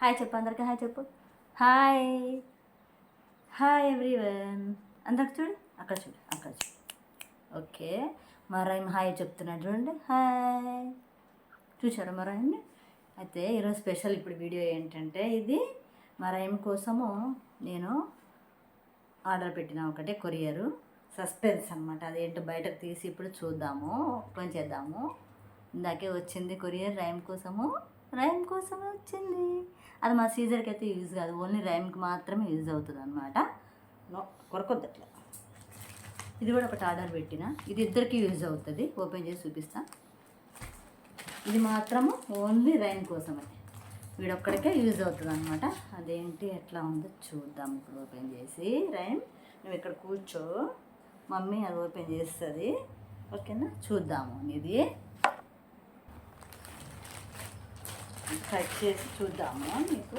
Hi చెప్పు అందరికీ hi చెప్పు. హాయ్. Hi everyone. అందరికి చూడు అక్కడ చూడు అక్కడ చూడు. ఓకే మా రైమ్ హాయ్ చెప్తున్నాడు చూడండి. హాయ్. చూసారా మరాయిని అయితే ఈరోజు స్పెషల్ ఇప్పుడు వీడియో ఏంటంటే ఇది మరాయిం రైమ్ కోసము నేను ఆర్డర్ పెట్టిన ఒకటే కొరియరు. సస్పెన్స్ అనమాట అదేంటో బయటకు తీసి ఇప్పుడు చూద్దాము ఓపెన్ చేద్దాము. ఇందాకే వచ్చింది కొరియర్ రైమ్ కోసము. రైమ్ కోసమే వచ్చింది. అది మా సీజర్కి అయితే యూజ్ కాదు. ఓన్లీ రైమ్కి మాత్రమే యూజ్ అవుతుంది అనమాట కొరకొద్దు అట్లా. ఇది కూడా ఒకటి ఆర్డర్ పెట్టిన. ఇది ఇద్దరికి యూజ్ అవుతుంది. ఓపెన్ చేసి చూపిస్తా. ఇది మాత్రము ఓన్లీ రైమ్ కోసమే. వీడొక్కడికే యూజ్ అవుతుంది అనమాట అదేంటి ఎట్లా ఉందో చూద్దాం. ఇప్పుడు ఓపెన్ చేసి రైమ్. నువ్వు ఇక్కడ కూర్చో. మమ్మీ అది ఓపెన్ చేస్తుంది. ఓకేనా? చూద్దాము. ఇది కట్ చేసి చూద్దాము మీకు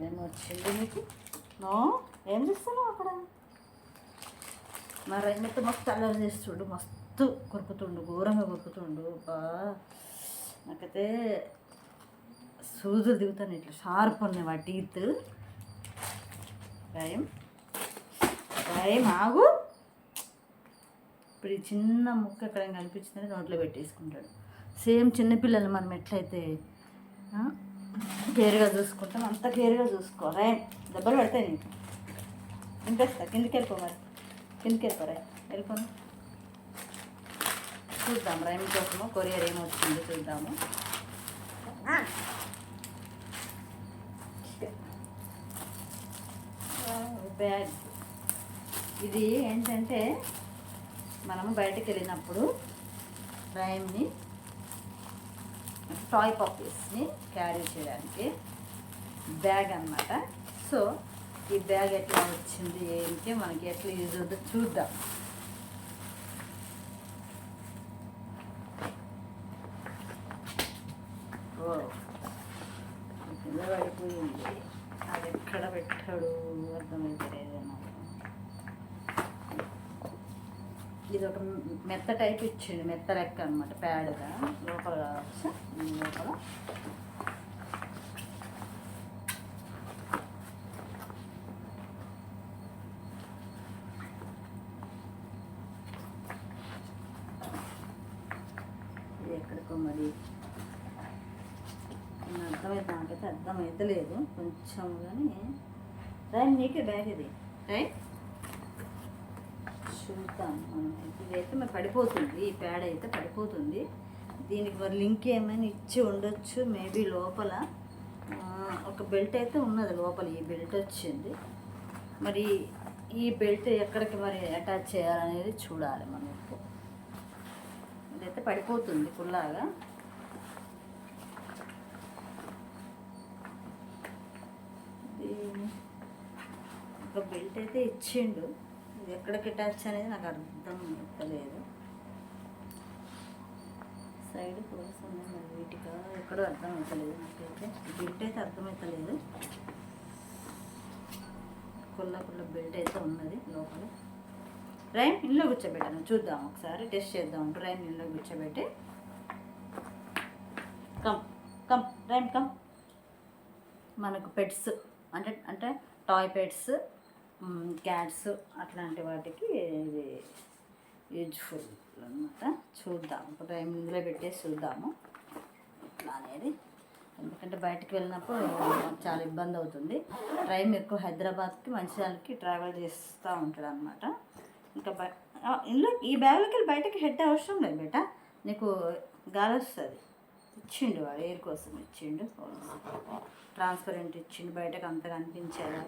ఏమొచ్చింది మీకు నో ఏం చేస్తున్నావు అక్కడ మా రైతు మస్తు అల్లరి చేస్తుండు మస్తు కొరుకుతుండు ఘోరంగా కొరుకుతుండు బా నాకైతే సూదులు దిగుతాను ఇట్లా షార్ప్ ఉన్నాయి వాటి టీత్ భయం భయం ఆగు ఇప్పుడు ఈ చిన్న ముక్క ఎక్కడ కనిపించిందని నోట్లో పెట్టేసుకుంటాడు సేమ్ చిన్నపిల్లలు మనం ఎట్లయితే కేర్గా చూసుకుంటాం అంత కేర్గా చూసుకో. రైమ్ దెబ్బలు పడతాయి నీకు. వినిపిస్తా? కిందికి వెళ్ళిపో మరి. కిందికి వెళ్ళిపో రైమ్ వెళ్ళిపోను చూద్దాం రైమ్ కోసము కొరియర్ ఏమొచ్చిందో చూద్దాము. బ్యాగ్. ఇది ఏంటంటే మనము బయటకు వెళ్ళినప్పుడు రైమ్ని టాయ్ పప్పీస్ని క్యారీ చేయడానికి బ్యాగ్ అన్నమాట. సో ఈ బ్యాగ్ ఎట్లా వచ్చింది ఏంటి మనకి ఎట్లా యూజ్ అవుతుందో చూద్దాం ఓ కింద పడిపోయింది అది ఎక్కడ పెట్టాడు అర్థమైతలేదు నాకు ఇది ఒక మెత్త టైప్ ఇచ్చిండు మెత్త లెక్క అనమాట ప్యాడ్గా లోపల కావచ్చు. లోపల. ఇది ఎక్కడికో మరి. నేను అర్థమైతే నాకైతే అర్థమైతలేదు. కొంచెం కానీ. రైన్ నీకే బ్యాగ్ ఇది. రైట్ చూద్దాం. మనం ఇదైతే మరి పడిపోతుంది. ఈ ప్యాడ్ అయితే పడిపోతుంది. దీనికి మరి లింక్ ఏమైనా ఇచ్చి ఉండొచ్చు మేబీ లోపల. ఒక బెల్ట్ అయితే ఉన్నది లోపల. ఈ బెల్ట్ వచ్చింది. మరి ఈ బెల్ట్ ఎక్కడికి మరి అటాచ్ చేయాలనేది చూడాలి మనం ఇప్పుడు ఇదైతే పడిపోతుంది ఫుల్లాగా. ఒక బెల్ట్ అయితే ఇచ్చిండు. ఇది ఎక్కడికి టచ్ అనేది నాకు అర్థం అవుతలేదు సైడ్ కోసం మరి వీటిగా ఎక్కడో అర్థం అవుతలేదు నాకైతే. బెల్ట్ అయితే అర్థమవుతలేదు కుల్ల కుల్ల బెల్ట్ అయితే ఉన్నది లోపల. రైమ్ ఇంట్లో కూర్చోబెట్టాను చూద్దాం ఒకసారి టెస్ట్ చేద్దాం. రైమ్ ఇంట్లో కూర్చోబెట్టి. Come come Rhyme come. మనకు పెట్స్ అంటే అంటే టాయ్ పెట్స్ క్యాట్స్ అట్లాంటి వాటికి ఇది యూజ్ఫుల్ అనమాట చూద్దాం. ఒక టైం ఇందులో పెట్టేసి చూద్దాము. ఇట్లా అనేది ఎందుకంటే బయటకు వెళ్ళినప్పుడు చాలా ఇబ్బంది అవుతుంది. టైం ఎక్కువ హైదరాబాద్కి మంచిర్యాలకి ట్రావెల్ చేస్తూ ఉంటాడు అనమాట ఇంకా బయ ఇందులో ఈ బ్యాగ్లోకి వెళ్ళి బయటకి హెడ్ అవసరం లేదు బేట. నీకు గాలి వస్తుంది. ఇచ్చిండు వాడు ఎయిర్ కోసం ఇచ్చిండు. ట్రాన్స్పరెంట్ ఇచ్చిండు. బయటకు అంతగా అనిపించేది.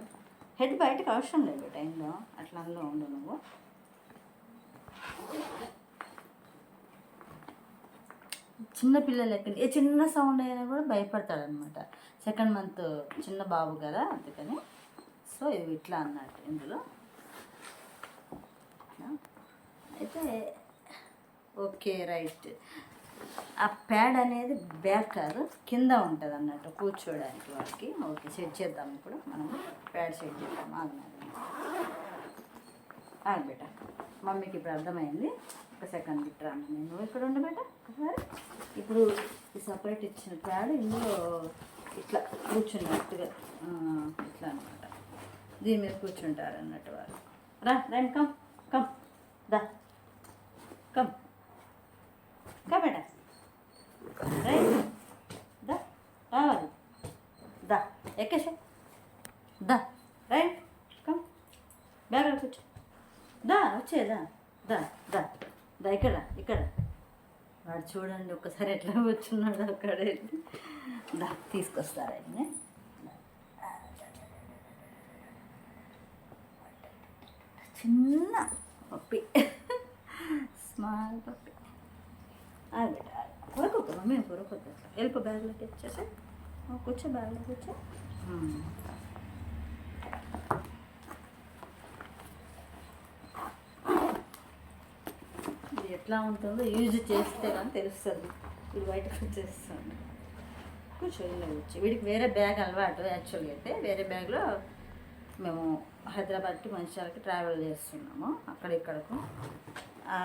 హెడ్ బయటకు అవసరం లేదు టైంలో. అట్లా అందులో ఉండు నువ్వు. చిన్న పిల్లలకి ఏ చిన్న సౌండ్ అయినా కూడా భయపడతాడు అనమాట సెకండ్ మంత్ చిన్న బాబు కదా అందుకని. సో ఇవి ఇట్లా అన్నట్టు ఇందులో. అయితే ఓకే రైట్. ఆ ప్యాడ్ అనేది బ్యాక్ కాదు కింద ఉంటుంది అన్నట్టు కూర్చోడానికి వాడికి ఓకే సెట్ చేద్దాం ఇప్పుడు. మనం ప్యాడ్ సెట్ చేద్దాం. ఆగినాడు ఆగు బేట. మమ్మీకి ఇప్పుడు అర్థమైంది. ఒక సెకండ్ బిట్రాను నేను. ఇక్కడ ఉండు ఒకసారి. ఇప్పుడు ఈ సపరేట్ ఇచ్చిన ప్యాడ్ ఇందులో ఇట్లా కూర్చున్నట్టుగా ఇట్లా అనమాట దీని మీద కూర్చుంటారు అన్నట్టు వారు రా రండి కమ్ కమ్ దా. కమ్ కా బేటా రైట్ దా. రావాలి. దా. ఎక్కేసే. దా. రైట్. కమ్. బ్యాగ్ కూర్చో. దా వచ్చేదా దా. దా దా. ఇక్కడ ఇక్కడ. వాడు చూడండి ఒకసారి ఎట్లా కూర్చున్నాడు అక్కడ వెళ్ళి. దా తీసుకొస్తారండి చిన్న పప్పి. Small puppy. పొరకొద్దు మమ్మీ పొరకొద్దు వెళ్ళిపో బ్యాగ్లోకి వచ్చేసి కూర్చో బ్యాగ్లో కూర్చో. ఇది ఎట్లా ఉంటుందో యూజ్ చేస్తే కానీ తెలుస్తుంది. ఇది బయటకు వచ్చేస్తుంది కూర్చో ఇలా వచ్చి వీడికి వేరే బ్యాగ్ అలవాటు యాక్చువల్గా అయితే. వేరే బ్యాగ్లో మేము హైదరాబాద్కి మంచిర్యాలకి ట్రావెల్ చేస్తున్నాము. అక్కడిక్కడకు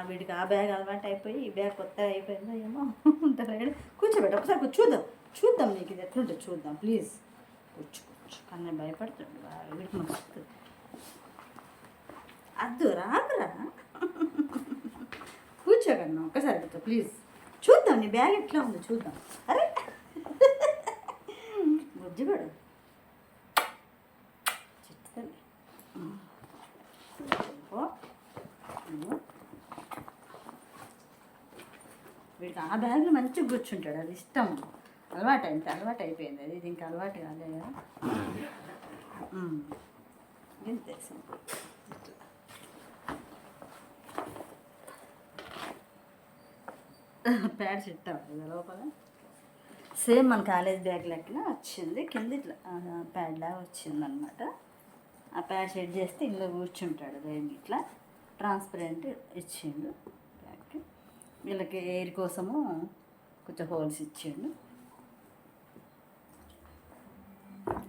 వీడికి ఆ బ్యాగ్ అలవాటు అయిపోయి ఈ బ్యాగ్ కొత్త అయిపోయిందో ఏమో ఉంటారు కూర్చోబెట్ట. ఒకసారి చూద్దాం. చూద్దాం నీకు ఇది ఎట్లుంటుంది చూద్దాం ప్లీజ్. కూర్చో కూర్చు. కానీ భయపడుతుంది వీడికి మస్తు అద్దు రాకురా కూర్చోగలను ఒకసారి కూర్చో ప్లీజ్. చూద్దాం నీ బ్యాగ్ ఎట్లా ఉందో చూద్దాం. అరే. బుజ్జిగాడు ఆ బ్యాగ్లో మంచిగా కూర్చుంటాడు అది ఇష్టం. అలవాటు అంత అలవాటు అయిపోయింది అది దీనికి అలవాటు కాలే కదా. ఇంతే సింపుల్ ప్యాడ్ లోపల? సేమ్ మన కాలేజ్ బ్యాగ్ లెక్కన వచ్చింది. కింద ఇట్లా ప్యాడ్ లాగా వచ్చింది అనమాట ఆ ప్యాడ్ సెట్ చేస్తే ఇందులో కూర్చుంటాడు రేమ్ ఇట్లా. ట్రాన్స్పరెంట్ ఇచ్చిండు. వీళ్ళకి ఎయిర్ కోసము కొంచెం హోల్స్ ఇచ్చిండు.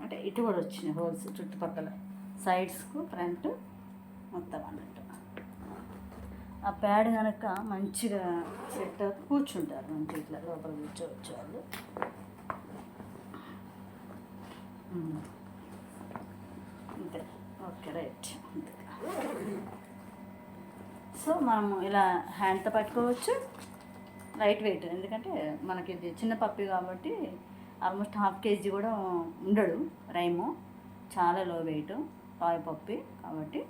అంటే ఇటు కూడా వచ్చినాయి హోల్స్ చుట్టుపక్కల. సైడ్స్కు ఫ్రంట్ మొత్తం అన్నట్టు. ఆ ప్యాడ్ కనుక మంచిగా సెట్ కూర్చుంటారు మంచి ఇట్లా లోపల కూర్చోవచ్చు వాళ్ళు. అంతే. Okay right. అంతే. సో మనము ఇలా హ్యాండ్తో పట్టుకోవచ్చు. లైట్ వెయిట్ ఎందుకంటే మనకి ఇది చిన్న పప్పి కాబట్టి ఆల్మోస్ట్ హాఫ్ కేజీ కూడా ఉండడు రైము. చాలా లో వెయిట్ టాయ్ పప్పి కాబట్టి.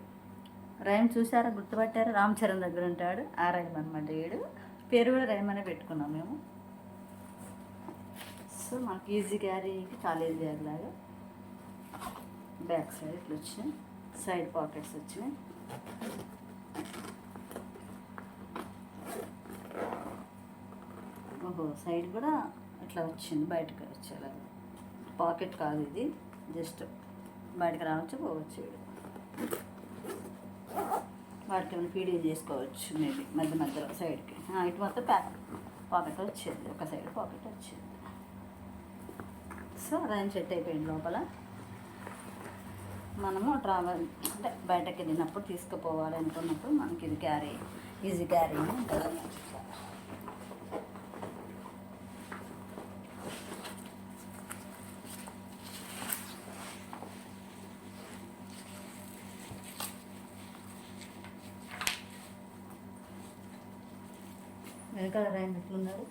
రైమ్ చూసారా? గుర్తుపట్టారా? రామ్ చరణ్ దగ్గర ఉంటాడు. ఆ రైమ్ అనమాట ఏడు పేరు కూడా రైమ్ అనే పెట్టుకున్నాం మేము. సో మనకి ఈజీ క్యారీకి చాలా ఈజీ లాగా. బ్యాక్ సైడ్ ఇట్లా వచ్చినాయి సైడ్ పాకెట్స్ వచ్చినాయి. సైడ్ కూడా ఇట్లా వచ్చింది బయటకు వచ్చేలాగా పాకెట్ కాదు ఇది జస్ట్ బయటకు రావచ్చు పోవచ్చు వాటికి ఏమైనా ఫీడింగ్ చేసుకోవచ్చు మేబీ మధ్య మధ్యలో సైడ్కి. ఇటు మొత్తం ప్యాక్ పాకెట్ వచ్చేది ఒక సైడ్ పాకెట్ వచ్చేది. సో రైన్ సెట్ అయిపోయింది లోపల. మనము ట్రావెల్ అంటే బయటకు వెళ్ళినప్పుడు తీసుకుపోవాలి అనుకున్నప్పుడు మనకి ఇది క్యారీ ఈజీ క్యారీ ఉంటుంది. వెనకాల రైన్ ఎట్లున్నాడు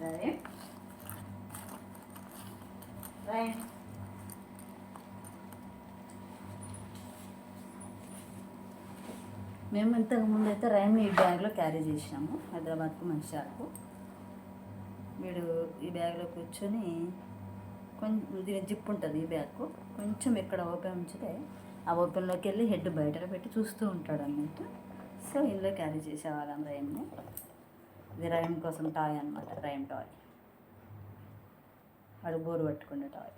సరే. రైన్ మేము ఇంతకు ముందు అయితే రైన్ ఈ బ్యాగ్లో క్యారీ చేసినాము హైదరాబాద్కు మంచిర్యాలకు. వీడు ఈ బ్యాగ్లో కూర్చొని కొంచెం జిప్ ఉంటుంది ఈ బ్యాగ్ కొంచెం ఇక్కడ ఓపెన్ ఉంచితే ఆ ఓపెన్లోకి వెళ్ళి హెడ్ బయటలో పెట్టి చూస్తూ ఉంటాడు అన్నట్టు సో ఇందులో క్యారీ చేసేవాళ్ళం రైమ్ని. ఇది రైమ్ కోసం టాయ్ అనమాట రైమ్ టాయ్. వాడు బోరు పట్టుకునే టాయ్.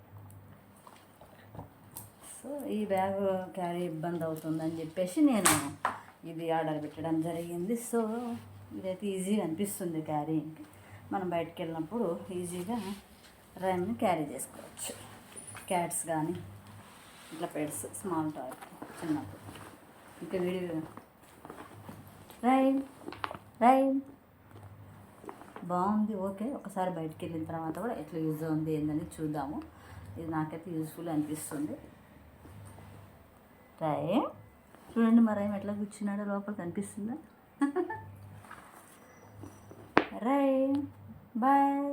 సో ఈ బ్యాగ్ క్యారీ ఇబ్బంది అవుతుందని చెప్పేసి నేను ఇది ఆర్డర్ పెట్టడం జరిగింది. సో ఇదైతే ఈజీగా అనిపిస్తుంది క్యారీ మనం బయటకు వెళ్ళినప్పుడు ఈజీగా రైమ్ని క్యారీ చేసుకోవచ్చు. క్యాట్స్ కానీ ఇట్లా పెట్స్ స్మాల్ టాయ్ చిన్నప్పుడు. ఇంకా వీడియో రైన్ రైన్ బాగుంది ఓకే. ఒకసారి బయటికి వెళ్ళిన తర్వాత కూడా ఎట్లా యూజ్ ఉంది ఏందని చూద్దాము. ఇది నాకైతే యూస్ఫుల్ అనిపిస్తుంది. రైమ్. చూడండి మరి రైమ్ ఎట్లా కూర్చున్నాడో లోపల కనిపిస్తుందా? రైమ్. బాయ్.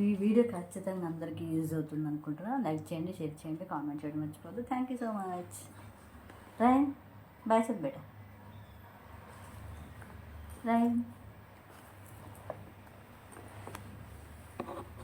ఈ వీడియో ఖచ్చితంగా అందరికీ యూజ్ అవుతుంది అనుకుంటున్నాను లైక్ చేయండి షేర్ చేయండి కామెంట్ చేయడం మర్చిపోద్దు thank you so much Rhyme bye sir beta. Rain